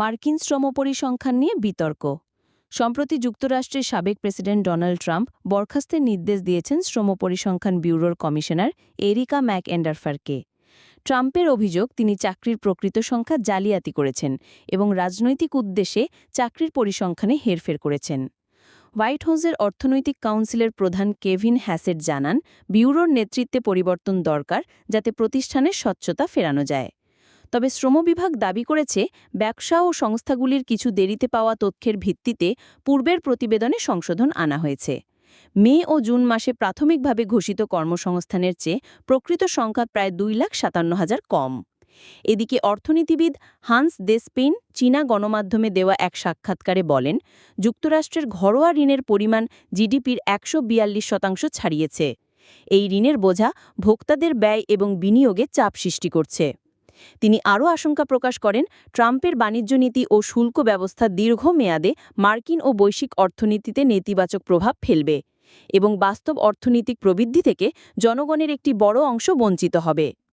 মার্কিন শ্রম পরিসংখ্যান নিয়ে বিতর্ক। সম্প্রতি যুক্তরাষ্ট্রের সাবেক প্রেসিডেন্ট ডোনাল্ড ট্রাম্প বরখাস্তের নির্দেশ দিয়েছেন শ্রম পরিসংখ্যান ব্যুরোর কমিশনার এরিকা ম্যাক এন্ডারফারকে ট্রাম্পের অভিযোগ, তিনি চাকরির প্রকৃত সংখ্যা জালিয়াতি করেছেন এবং রাজনৈতিক উদ্দেশ্যে চাকরির পরিসংখ্যানে হেরফের করেছেন। হোয়াইট হাউসের অর্থনৈতিক কাউন্সিলের প্রধান কেভিন হ্যাসেট জানান, ব্যুরোর নেতৃত্বে পরিবর্তন দরকার যাতে প্রতিষ্ঠানের স্বচ্ছতা ফেরানো যায়। তবে শ্রম বিভাগ দাবি করেছে ব্যবসা ও সংস্থাগুলির কিছু দেরিতে পাওয়া তথ্যের ভিত্তিতে পূর্বের প্রতিবেদনে সংশোধন আনা হয়েছে। মে ও জুন মাসে প্রাথমিকভাবে ঘোষিত কর্মসংস্থানের চেয়ে প্রকৃত সংখ্যা প্রায় দুই লাখ সাতান্ন হাজার কম। এদিকে অর্থনীতিবিদ হান্স দেসপেইন চীনা গণমাধ্যমে দেওয়া এক সাক্ষাৎকারে বলেন, যুক্তরাষ্ট্রের ঘরোয়া ঋণের পরিমাণ জিডিপির একশো বিয়াল্লিশ শতাংশ ছাড়িয়েছে। এই ঋণের বোঝা ভোক্তাদের ব্যয় এবং বিনিয়োগে চাপ সৃষ্টি করছে। তিনি আরও আশঙ্কা প্রকাশ করেন, ট্রাম্পের বাণিজ্য নীতি ও শুল্ক ব্যবস্থা দীর্ঘমেয়াদে মার্কিন ও বৈশ্বিক অর্থনীতিতে নেতিবাচক প্রভাব ফেলবে এবং বাস্তব অর্থনৈতিক প্রবৃদ্ধি থেকে জনগণের একটি বড় অংশ বঞ্চিত হবে।